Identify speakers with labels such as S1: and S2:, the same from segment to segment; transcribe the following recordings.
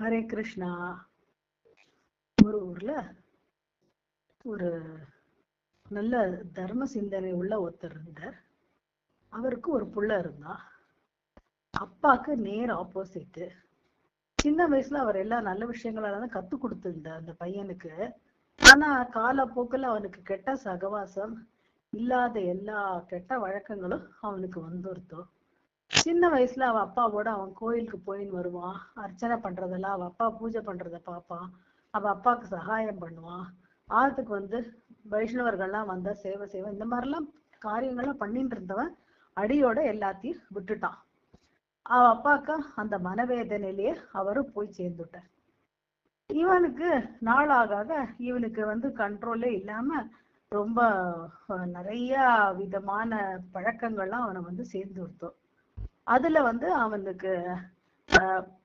S1: ஹரே கிருஷ்ணா. ஒரு ஊர்ல ஒரு நல்ல தர்ம சிந்தனை உள்ள ஒருத்தர் இருந்தார். அவருக்கு ஒரு புள்ள இருந்தா. அப்பாக்கு நேர் ஆப்போசிட் சின்ன வயசுல அவர் எல்லா நல்ல விஷயங்களால கத்து கொடுத்திருந்தார் அந்த பையனுக்கு. ஆனா காலப்போக்குல அவனுக்கு கெட்ட சகவாசம் இல்லாத எல்லா கெட்ட வழக்கங்களும் அவனுக்கு வந்துருத்தோம். சின்ன வயசுல அவ அப்பாவோட அவன் கோயிலுக்கு போயின்னு வருவான் அர்ச்சனை பண்றதெல்லாம் அவ அப்பா பூஜை பண்றத பார்ப்பான் அவ அப்பாவுக்கு சகாயம் பண்ணுவான் ஆத்துக்கு வந்து வைஷ்ணவர்கள்லாம் வந்தா சேவை செய்வான் இந்த மாதிரிலாம் காரியங்கள்லாம் பண்ணிட்டு இருந்தவன் அடியோட எல்லாத்தையும் விட்டுட்டான் அவ அப்பாவுக்கு அந்த மனவேதனையிலேயே அவரும் போய் சேர்ந்துட்டார். இவனுக்கு நாளாக ஆக இவனுக்கு வந்து கண்ட்ரோலே இல்லாம ரொம்ப நிறைய விதமான பழக்கங்கள்லாம் அவனை வந்து சேர்ந்து விடுத்தோம் அதுல வந்து அவனுக்கு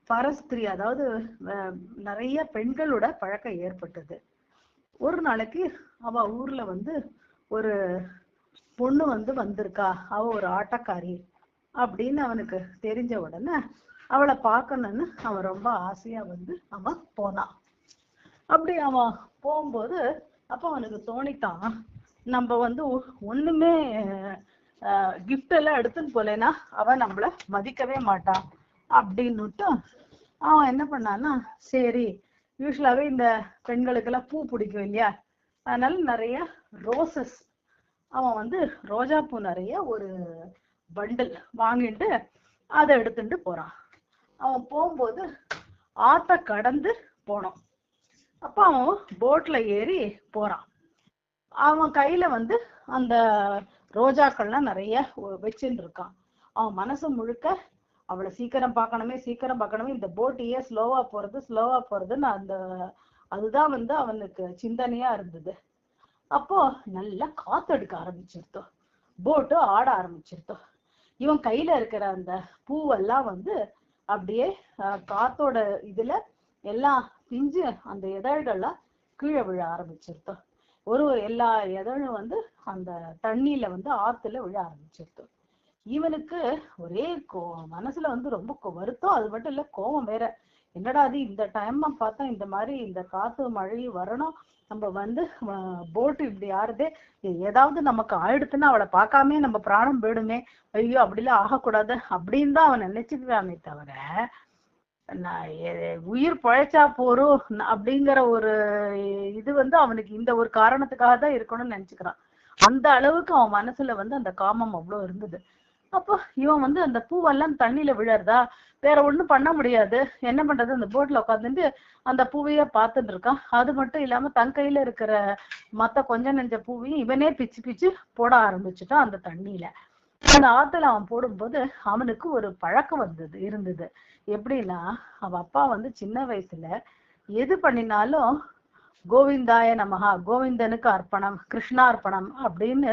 S1: பரஸ்திரி அதாவது அஹ், நிறைய பெண்களோட பழக்கம் ஏற்பட்டது. ஒரு நாளைக்கு அவ ஊர்ல வந்து ஒரு பொண்ணு வந்து வந்திருக்கா அவ ஒரு ஆட்டக்காரி அப்படின்னு அவனுக்கு தெரிஞ்ச உடனே அவளை பார்க்கணும்னு அவன் ரொம்ப ஆசையா வந்து அவன் போனான் அப்படி அவன் போகும்போது அப்ப அவனுக்கு தோணித்தான் நம்ம வந்து ஒ- ஒண்ணுமே கிஃப்ட் எல்லாம் எடுத்துன்னு போலேன்னா அவன் நம்மள மதிக்கவே மாட்டான் அப்படின்னுட்டு அவன் என்ன பண்ணான்னா சரி யூஸ்வலாவே இந்த பெண்களுக்கெல்லாம் பூ பிடிக்கும் இல்லையா? அதனால நிறைய ரோசஸ் அவன் வந்து ரோஜா பூ நிறைய ஒரு பண்டில் வாங்கிட்டு அதை எடுத்துட்டு போறான். அவன் போகும்போது ஆத்த கடந்து போனோம் அப்ப அவன் போட்ல ஏறி போறான். அவன் கையில வந்து அந்த ரோஜாக்கள்லாம் நிறைய வச்சுட்டு இருக்கான் அவன் மனசு முழுக்க அவளை சீக்கிரம் பார்க்கணுமே சீக்கிரம் பார்க்கணுமே இந்த போட் ஏன் ஸ்லோவா போறது ஸ்லோவா போறதுன்னு அந்த அதுதான் வந்து அவனுக்கு சிந்தனையா இருந்தது. அப்போ நல்லா காத்தடிக்க ஆரம்பிச்சிருத்தோம். போட்டு ஆட ஆரம்பிச்சிருத்தோம். இவன் கையில இருக்கிற அந்த பூவெல்லாம் வந்து அப்படியே காத்தோட இதுல எல்லாம் பிஞ்சு அந்த இதழ்கள்லாம் கீழே விழ ஆரம்பிச்சிருத்தோம். ஒரு ஒரு எல்லா எதழும் வந்து அந்த தண்ணியில வந்து ஆத்துல விழ ஆரம்பிச்சிருத்தோம் இவனுக்கு ஒரே கோ மனசுல வந்து ரொம்ப கோ- வருத்தம். அது மட்டும் இல்ல கோவம் வேற. என்னடா அது இந்த டைம் பார்த்தா இந்த மாதிரி இந்த காத்து மழை வரணும். நம்ம வந்து போட்டு இப்படி ஆறுதே. ஏதாவது நமக்கு ஆயிடுத்துன்னா அவளை பார்க்காம நம்ம பிராணம் போயிடுமே. ஐயோ அப்படிலாம் ஆகக்கூடாது அப்படின்னு தான் அவன் நினைச்சுக்கிறானே தவிர உயிர் பழைச்சா போறோம் அப்படிங்கிற ஒரு இது வந்து அவனுக்கு இந்த ஒரு காரணத்துக்காக தான் இருக்கணும்னு நினைச்சுக்கிறான். அந்த அளவுக்கு அவன் மனசுல வந்து அந்த காமம் அவ்வளவு இருந்தது. அப்போ இவன் வந்து அந்த பூவெல்லாம் தண்ணியில விழறதா? வேற ஒண்ணும் பண்ண முடியாது. என்ன பண்றது? அந்த போட்ல உட்காந்துட்டு அந்த பூவையே பார்த்துட்டு இருக்கான். அது மட்டும் இல்லாம தன் கையில இருக்கிற மத்த கொஞ்ச நெஞ்ச பூவையும் இவனே பிச்சு பிச்சு போட ஆரம்பிச்சுட்டான் அந்த தண்ணியில. அந்த ஆத்துல அவன் போடும்போது அவனுக்கு ஒரு பழக்கம் வந்தது இருந்தது. எப்படின்னா அவ அப்பா வந்து சின்ன வயசுல எது பண்ணினாலும் கோவிந்தாய நமஹா கோவிந்தனுக்கு அர்ப்பணம் கிருஷ்ணார்ப்பணம் அப்படின்னு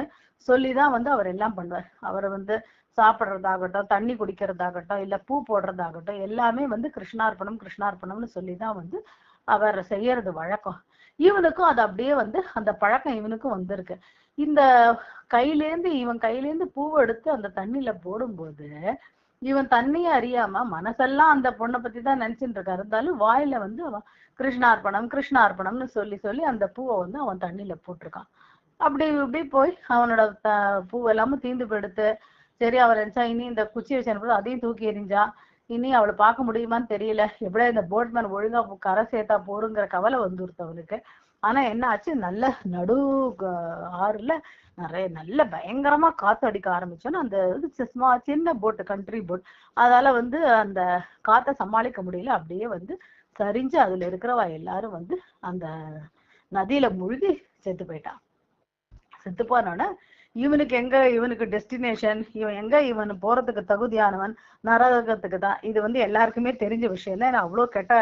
S1: சொல்லிதான் வந்து அவர் எல்லாம் பண்ணுவார். அவர் வந்து சாப்பிடுறதாகட்டும் தண்ணி குடிக்கிறதாகட்டும் இல்ல பூ போடுறதாகட்டும் எல்லாமே வந்து கிருஷ்ணார்ப்பணம் கிருஷ்ணார்ப்பணம்னு சொல்லிதான் வந்து அவர் செய்யறது வழக்கம். இவனுக்கும் அது அப்படியே வந்து அந்த பழக்கம் இவனுக்கும் வந்திருக்கு. இந்த கையிலேருந்து இவன் கையிலேருந்து பூவை எடுத்து அந்த தண்ணியில போடும்போது இவன் தண்ணியை அறியாம மனசெல்லாம் அந்த பொண்ணை பத்தி தான் நினைச்சுட்டு இருக்காரு இருந்தாலும் வாயில வந்து அவன் கிருஷ்ணார்ப்பணம் கிருஷ்ணார்ப்பணம்னு சொல்லி சொல்லி அந்த பூவை வந்து அவன் தண்ணியில போட்டிருக்கான். அப்படி இப்படி போய் அவனோட பூ பூவெல்லாமும் தீந்து போயிடுத்து. சரி அவள் நினைச்சா இனி இந்த குச்சி வச்சு அனுப்புறது அதையும் தூக்கி எறிஞ்சா? இனி அவளை பார்க்க முடியுமான்னு தெரியல. எப்படியா இந்த போட்மேன் ஒழுங்கா கரை சேர்த்தா போருங்கிற கவலை வந்துருத்து அவனுக்கு ஆனா என்ன ஆச்சு? நல்ல நடு ஆறுல நிறைய நல்ல பயங்கரமா காத்து அடிக்க ஆரம்பிச்சோன்னு அந்த இது சும்மா சின்ன போட் கண்ட்ரி போட் அதால வந்து அந்த காத்தை சமாளிக்க முடியல. அப்படியே வந்து சரிஞ்சு அதுல இருக்கிறவ எல்லாரும் வந்து அந்த நதியில முழுகி செத்து போயிட்டான் செத்து போனோடனே இவனுக்கு எங்க? இவனுக்கு டெஸ்டினேஷன் இவன் எங்க? இவன் போறதுக்கு தகுதியானவன் நரகத்துக்கு தான். இது வந்து எல்லாருக்குமே தெரிஞ்ச விஷயம் தான். ஏன்னா அவ்வளோ கெட்ட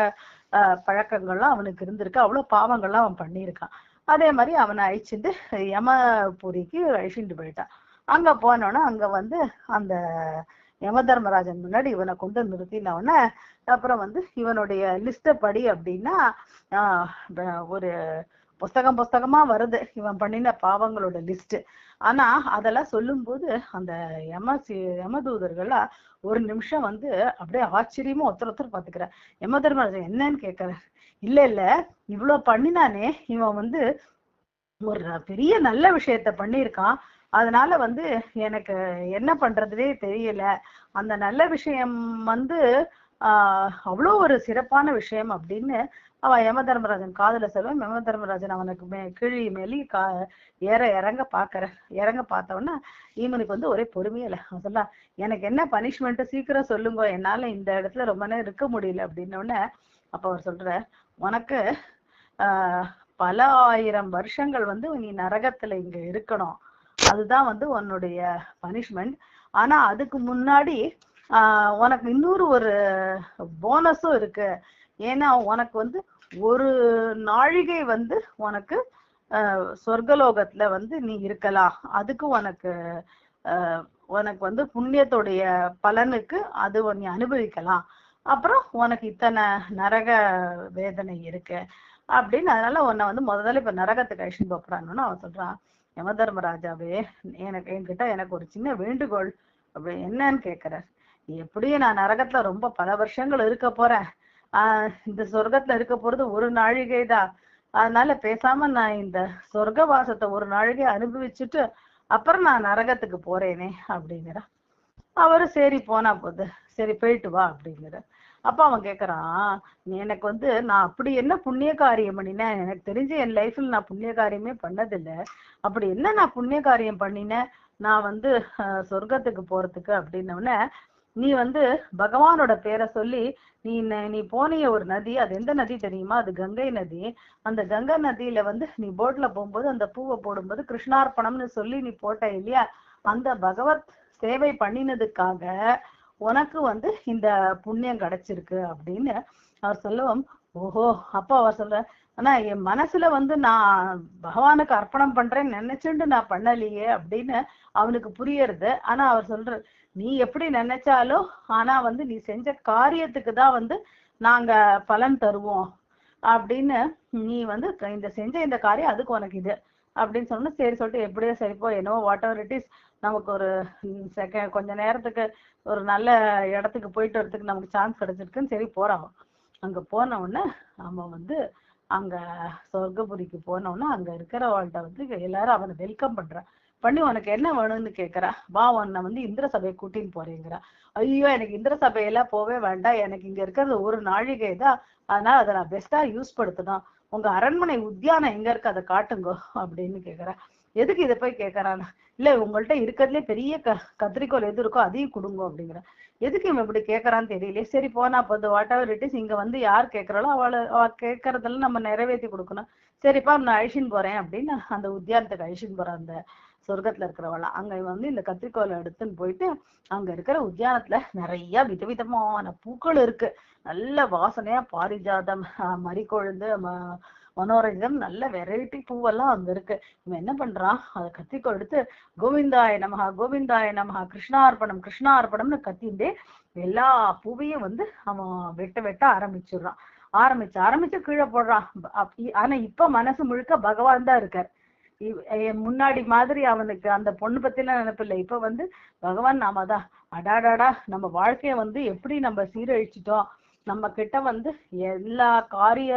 S1: பழக்கங்கள்லாம் அவனுக்கு இருந்திருக்கு. அவ்வளோ பாவங்கள்லாம் அவன் பண்ணியிருக்கான். அதே மாதிரி அவனை அழிச்சுட்டு யமபுரிக்கு அழிச்சுட்டு போயிட்டான். அங்க போனோன்னா அங்க வந்து அந்த யம தர்மராஜன் முன்னாடி இவனை கொண்டு நிறுத்தினவுடனே அப்புறம் வந்து இவனுடைய லிஸ்ட படி அப்படின்னா ஆஹ் ஒரு புஸ்தகம் புஸ்தகமா வருது. இவன் பண்ணின பாவங்களோட லிஸ்ட் ஆனா அதெல்லாம் சொல்லும்போது அந்த யம யமதூதர்களா ஒரு நிமிஷம் வந்து அப்படியே ஆச்சரியமா ஒருத்தர் ஒருத்தர் பாத்துக்கிறேன் யம தர்மராஜன் என்னன்னு கேக்குறாரு இல்ல இல்ல இவ்வளவு பண்ணினானே இவன் வந்து ஒரு பெரிய நல்ல விஷயத்த பண்ணியிருக்கான். அதனால வந்து எனக்கு என்ன பண்றதுனே தெரியல. அந்த நல்ல விஷயம் வந்து ஆஹ் அவ்வளோ ஒரு சிறப்பான விஷயம் அப்படின்னு அவன் யம தர்மராஜன் காதல சொல்லுவான். யம தர்மராஜன் அவனுக்கு மே கிழி மேலி கா ஏற இறங்க பாக்குற இறங்க பார்த்தவொன்னா இவனுக்கு வந்து ஒரே பொறுமையில அவன் சொல்லா எனக்கு என்ன பனிஷ்மெண்ட் சீக்கிரம் சொல்லுங்க. என்னால இந்த இடத்துல ரொம்ப நேரம் இருக்க முடியல. அப்படின்ன உடனே அப்ப அவர் சொல்ற உனக்கு ஆஹ் பல ஆயிரம் வருஷங்கள் வந்து நீ நரகத்துல இங்க இருக்கணும். அதுதான் வந்து உன்னுடைய பனிஷ்மெண்ட் ஆனா அதுக்கு முன்னாடி ஆஹ் உனக்கு இன்னொரு ஒரு போனஸும் இருக்கு. ஏன்னா உனக்கு வந்து ஒரு நாழிகை வந்து உனக்கு ஆஹ் சொர்க்கலோகத்துல வந்து நீ இருக்கலாம். அதுக்கு உனக்கு உனக்கு வந்து புண்ணியத்துடைய பலனுக்கு அது நீ அனுபவிக்கலாம். அப்புறம் உனக்கு இத்தனை நரக வேதனை இருக்கு. அப்படின்னு அதனால உன்னை வந்து முதல்ல இப்ப நரகத்துக்கு அழிச்சுட்டு போறான்னு அவன் சொல்றான். யம தர்மராஜாவே எனக்கு என்கிட்ட எனக்கு ஒரு சின்ன வேண்டுகோள். அப்படி என்னன்னு கேக்குறார் எப்படியும் நான் நரகத்துல ரொம்ப பல வருஷங்கள் இருக்க போறேன். ஆஹ் இந்த சொர்க்கத்துல இருக்க போறது ஒரு நாழிகைதான் அதனால பேசாம நான் இந்த சொர்க்க வாசத்தை ஒரு நாழிகை அனுபவிச்சுட்டு அப்புறம் நான் நரகத்துக்கு போறேனே அப்படிங்கிற. அவரு சரி போனா போகுது சரி போயிட்டு வா அப்படிங்கிற. அப்ப அவன் கேக்குறான் எனக்கு வந்து நான் அப்படி என்ன புண்ணிய காரியம் பண்ணினேன் எனக்கு தெரிஞ்சு என் லைஃப்ல நான் புண்ணிய காரியமே பண்ணதில்ல. அப்படி என்ன நான் புண்ணிய காரியம் பண்ணினேன் நான் வந்து அஹ், சொர்க்கத்துக்கு போறதுக்கு அப்படின்னோடனே நீ வந்து பகவானோட பேரை சொல்லி நீ நீ போனிய ஒரு நதி அது எந்த நதி தெரியுமா? அது கங்கை நதி. அந்த கங்கை நதியில வந்து நீ போட்ல போகும்போது அந்த பூவை போடும்போது கிருஷ்ணார்ப்பணம்னு சொல்லி நீ போட்ட இல்லையா? அந்த பகவத் சேவை பண்ணினதுக்காக உனக்கு வந்து இந்த புண்ணியம் கிடைச்சிருக்கு அப்படின்னு அவர் சொல்லுவோம் ஓஹோ அப்பா அவர் சொல்ற ஆனா என் மனசுல வந்து நான் பகவானுக்கு அர்ப்பணம் பண்றேன்னு நினைச்சுட்டு நான் பண்ணலையே அப்படின்னு அவனுக்கு புரியறது. ஆனா அவர் சொல்ற நீ எப்படி நினைச்சாலும் ஆனா வந்து நீ செஞ்ச காரியத்துக்கு தான் வந்து நாங்க பலன் தருவோம். அப்படின்னு நீ வந்து இந்த செஞ்ச இந்த காரியம் அதுக்கு உனக்கு இது. அப்படின்னு சொன்னா சரி சொல்லிட்டு எப்படியோ சரிப்போ என்னவோ வாட் எவர் இட் இஸ் நமக்கு ஒரு செகண்ட் கொஞ்ச நேரத்துக்கு ஒரு நல்ல இடத்துக்கு போயிட்டு வரதுக்கு நமக்கு சான்ஸ் கிடைச்சிருக்குன்னு சரி போறான் அங்க போன உடனே அவன் வந்து அங்க சொர்க்கபுரிக்கு போன உடனே அங்க இருக்கிறவள்கிட்ட வந்து எல்லாரும் அவனை வெல்கம் பண்றான் பண்ணி உனக்கு என்ன வேணும்னு கேக்குறா. வா உன்னை வந்து இந்திர சபையை கூட்டின்னு போறேங்கிறா. ஐயோ எனக்கு இந்திர சபையெல்லாம் போவே வேண்டாம். எனக்கு இங்க இருக்கிறது ஒரு நாழிகை தான். அதனால அதை நான் பெஸ்டா யூஸ் படுத்தணும். உங்க அரண்மனை உத்தியானம் எங்க இருக்கு அதை காட்டுங்க அப்படின்னு கேக்குறா. எதுக்கு இதை போய் கேக்குறானா? இல்ல உங்கள்ட்ட இருக்கிறதுலே பெரிய க கத்திரிக்கோல் எது இருக்கோ அதையும் கொடுங்க அப்படிங்கிற. எதுக்கு இவன் இப்படி கேக்குறான்னு தெரியலையே. சரி போனா போது வாட் எவர் இட் இஸ் இங்க வந்து யார் கேக்குறாளோ அவளை அவ கேட்கறதெல்லாம் நம்ம நிறைவேற்றி கொடுக்கணும். சரிப்பா நான் அழிச்சின்னு போறேன் அப்படின்னு அந்த உத்தியானத்துக்கு அழிச்சின்னு போற அந்த சொர்க்கத்துல இருக்கிறவள. அங்க வந்து இந்த கத்திரிக்கோலை எடுத்துன்னு போயிட்டு அங்க இருக்கிற உத்தியானத்துல நிறைய விதவிதமான பூக்கள் இருக்கு. நல்ல வாசனையா பாரிஜாதம் மறிக்கொழுந்து ம- மனோரஞ்சம் நல்ல வெரைட்டி பூவெல்லாம் அங்க இருக்கு. இவன் என்ன பண்றான்? அதை கத்தி எடுத்து கோவிந்தாய நமஹா கோவிந்தாய நமஹா கிருஷ்ணார்பணம் கிருஷ்ணார்பணம்னு கத்திண்டே எல்லா பூவையும் வந்து அவன் வெட்ட வெட்ட ஆரம்பிச்சிடுறான். ஆரம்பிச்சு ஆரம்பிச்சு கீழே போடுறான். ஆனா இப்ப மனசு முழுக்க பகவான் தான் இருக்கார். முன்னாடி மாதிரி அவனுக்கு அந்த பொண்ணு பத்திலாம் நினைப்பில்லை இப்ப வந்து பகவான் நாம தான் அடாடாடா நம்ம வாழ்க்கைய வந்து எப்படி நம்ம சீரழிச்சிட்டோம்? நம்ம கிட்ட வந்து எல்லா காரிய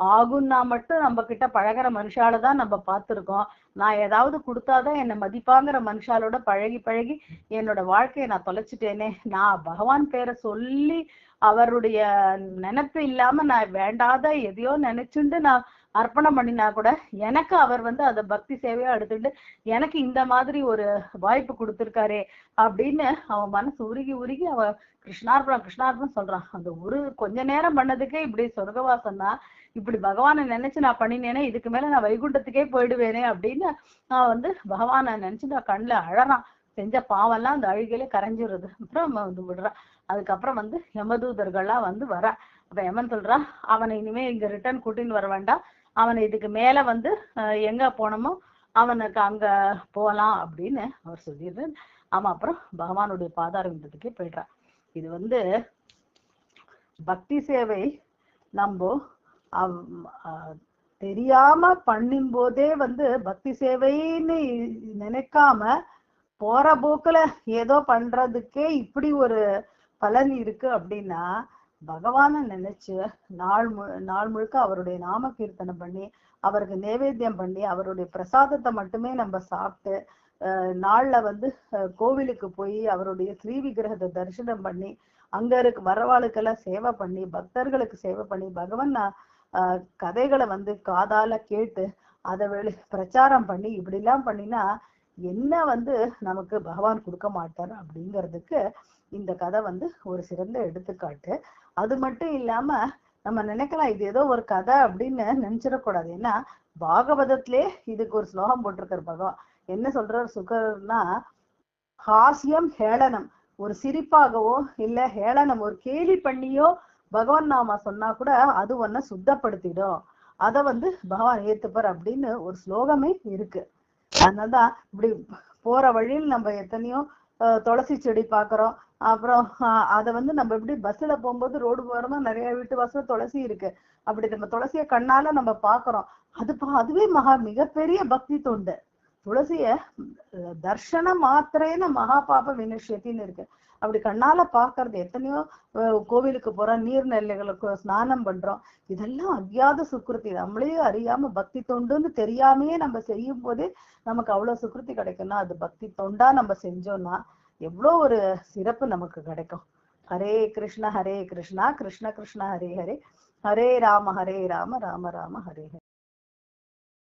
S1: ஆகும்னா மட்டும் நம்ம கிட்ட பழகுற மனுஷால தான் நம்ம பார்த்திருக்கோம். நான் ஏதாவது கொடுத்தாதான் என்னை மதிப்பாங்கிற மனுஷாலோட பழகி பழகி என்னோட வாழ்க்கையை நான் தொலைச்சிட்டேனே. நான் பகவான் பேரை சொல்லி அவருடைய நினைப்பு இல்லாம நான் வேண்டாத எதையோ நினைச்சுண்டு நான் அர்ப்பணம் பண்ணினா கூட எனக்கு அவர் வந்து அதை பக்தி சேவையா எடுத்துட்டு எனக்கு இந்த மாதிரி ஒரு வாய்ப்பு கொடுத்துருக்காரே அப்படின்னு அவன் மனசு உருகி உருகி அவ கிருஷ்ணார்பணம் கிருஷ்ணார்பணம் சொல்றான். அந்த ஒரு கொஞ்ச நேரம் பண்ணதுக்கே இப்படி சொர்க்கவாசம்னா இப்படி பகவானை நினைச்சு நான் பண்ணினேனே இதுக்கு மேல நான் வைகுண்டத்துக்கே போயிடுவேனே அப்படின்னு நான் வந்து பகவானை நினைச்சு நான் கண்ணுல அழறான். செஞ்ச பாவம்லாம் அந்த அழுகையில கரைஞ்சிருது அப்புறம் வந்து விடுறான். அதுக்கப்புறம் வந்து யமதூதர்கள்லாம் வந்து வர அப்ப யமன் சொல்றான் அவனை இனிமே இங்க ரிட்டர்ன் கூட்டின்னு வர வேண்டாம். அவன் இதுக்கு மேல வந்து எங்க போனோமோ அவனுக்கு அங்க போலாம் அப்படின்னு அவர் சொல்லிடுறாரு. ஆமா அப்புறம் பகவானுடைய பாதாரவிந்தத்துக்கே போயிடுறான் இது வந்து பக்தி சேவை நம்ம அஹ், தெரியாம பண்ணும் போதே வந்து பக்தி சேவைன்னு நினைக்காம போற போக்குல ஏதோ பண்றதுக்கே இப்படி ஒரு பலன் இருக்கு அப்படின்னா பகவானை நினைச்சு நாள் மு நாள் முழுக்க அவருடைய நாம கீர்த்தனை பண்ணி அவருக்கு நைவேத்தியம் பண்ணி அவருடைய பிரசாதத்தை மட்டுமே நம்ம சாப்பிட்டு அஹ் நாள்ல வந்து கோவிலுக்கு போய் அவருடைய ஸ்ரீ விக்கிரகத்தை தரிசனம் பண்ணி அங்க இருக்க வரவாளுக்கெல்லாம் சேவை பண்ணி பக்தர்களுக்கு சேவை பண்ணி பகவான் கதைகளை வந்து காதால கேட்டு அதை வெளி பிரச்சாரம் பண்ணி இப்படி எல்லாம் பண்ணினா என்ன வந்து நமக்கு பகவான் கொடுக்க மாட்டார் அப்படிங்கிறதுக்கு இந்த கதை வந்து ஒரு சிறந்த எடுத்துக்காட்டு. அது மட்டும் இல்லாம நம்ம நினைக்கலாம் இது ஏதோ ஒரு கதை அப்படின்னு நினைச்சிடக்கூடாது. ஏன்னா பாகவதத்திலே இதுக்கு ஒரு ஸ்லோகம் போட்டிருக்கிற பகவான். என்ன சொல்ற சுகர்னா ஹாஸ்யம் ஹேளனம். ஒரு சிரிப்பாகவோ இல்ல ஹேளனம் ஒரு கேலி பண்ணியோ பகவான் நாம சொன்னா கூட அது ஒன்ன சுத்தப்படுத்திடும். அத வந்து பகவான் ஏத்துப்பார் அப்படின்னு ஒரு ஸ்லோகமே இருக்கு. அதனாலதான் இப்படி போற வழியில் நம்ம எத்தனையோ துளசி செடி பாக்குறோம். அப்புறம் அதை வந்து நம்ம எப்படி பஸ்ல போகும்போது ரோடு ஓரமா நிறைய வீட்டு வாசல துளசி இருக்கு. அப்படி நம்ம துளசிய கண்ணால நம்ம பாக்குறோம். அது பா- அதுவே மகா மிகப்பெரிய பக்தி தொண்டு. துளசிய தர்ஷன மாத்திரேன மகா பாப வினிஷத்தின்னு இருக்கு. அப்படி கண்ணால பாக்குறது எத்தனையோ கோவிலுக்கு போறோம் நீர்நிலைகளுக்கு ஸ்நானம் பண்றோம். இதெல்லாம் அவ்வியாத சுக்கிருத்தி நம்மளையும் அறியாம பக்தி தொண்டுன்னு தெரியாமையே நம்ம செய்யும் போதே நமக்கு அவ்வளவு சுக்கிருத்தி கிடைக்கும்னா அது பக்தி தொண்டா நம்ம செஞ்சோம்னா எவ்வளோ ஒரு சிறப்பு நமக்கு கிடைக்கும். ஹரே கிருஷ்ண ஹரே கிருஷ்ணா கிருஷ்ண கிருஷ்ண ஹரே ஹரே. ஹரே ராம ஹரே ராம ராம ராம ஹரே ஹரே.